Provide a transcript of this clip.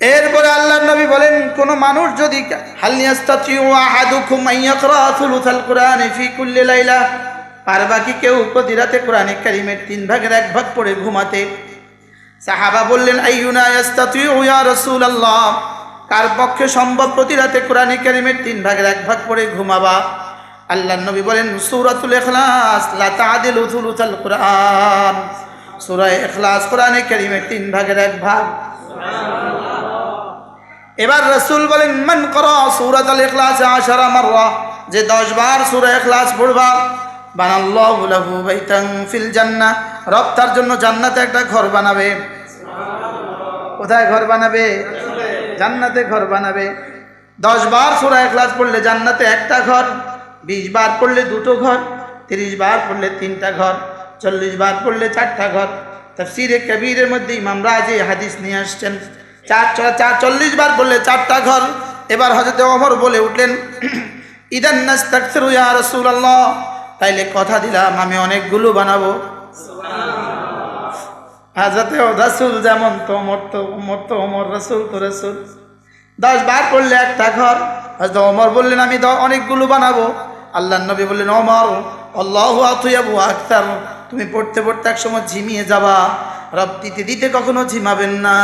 এরপরে আল্লাহ নবী বলেন, কোন মানুষ যদি পারবা কি কেউ প্রতি রাতে কোরআনে কারিমের তিন ভাগের এক ভাগ পড়ে ঘুমাতে। সাহাবা বললেন রাসূলুল্লাহ, কার পক্ষে সম্ভব প্রতি রাতে কোরআনে কারিমের তিন ভাগের এক ভাগ পড়ে ঘুমাবা? আল্লাহ নবী বলেন, সূরাতুল ইখলাস, লা তাদিলু থুলুথাল কোরআন। সূরা ইখলাস কোরআনে কারিমের তিন ভাগের এক ভাগ। এবার রসুল বলেন, মন কর সুরাত আল ইখলাস আশারা মাররা। যে দশ বার সুরা ইখলাস পড়বা, বানাল্লাহু লাহু বাইতান ফিল জান্নাহ। রব তার জন্য জান্নাতে একটা ঘর বানাবে। কোথায় ঘর বানাবে? জান্নাতে ঘর বানাবে। দশ বার সুরা ইখলাস পড়লে জান্নাতে একটা ঘর, বিশ বার পড়লে দুটো ঘর, তিরিশ বার পড়লে তিনটা ঘর, চল্লিশ বার পড়লে চারটা ঘর। তাফসিরে কবিরের মধ্যে ইমাম রাজি হাদিস নিয়ে আসছেন। চার চার চল্লিশ বার বললে চারটা ঘর। এবার হজরত অমর বলে উঠলেন, ইদান ইয়া রাসূলুল্লাহ। তাইলে কথা দিলাম, আমি অনেকগুলো বানাবো। হাজরতে রাসূল যেমন তো অমর তো অমর তো অমর রাসূল তো রাসূল। দশ বার পড়লে একটা ঘর। হজরত অমর বললেন, আমি অনেকগুলো বানাবো। আল্লাহ নবী বললেন অমর আল্লাহ আতুয়াবু আখতার তুমি পড়তে পড়তে এক সময় ঝিমিয়ে যাবা। রব দিতে দিতে কখনো ঝিমাবেন না।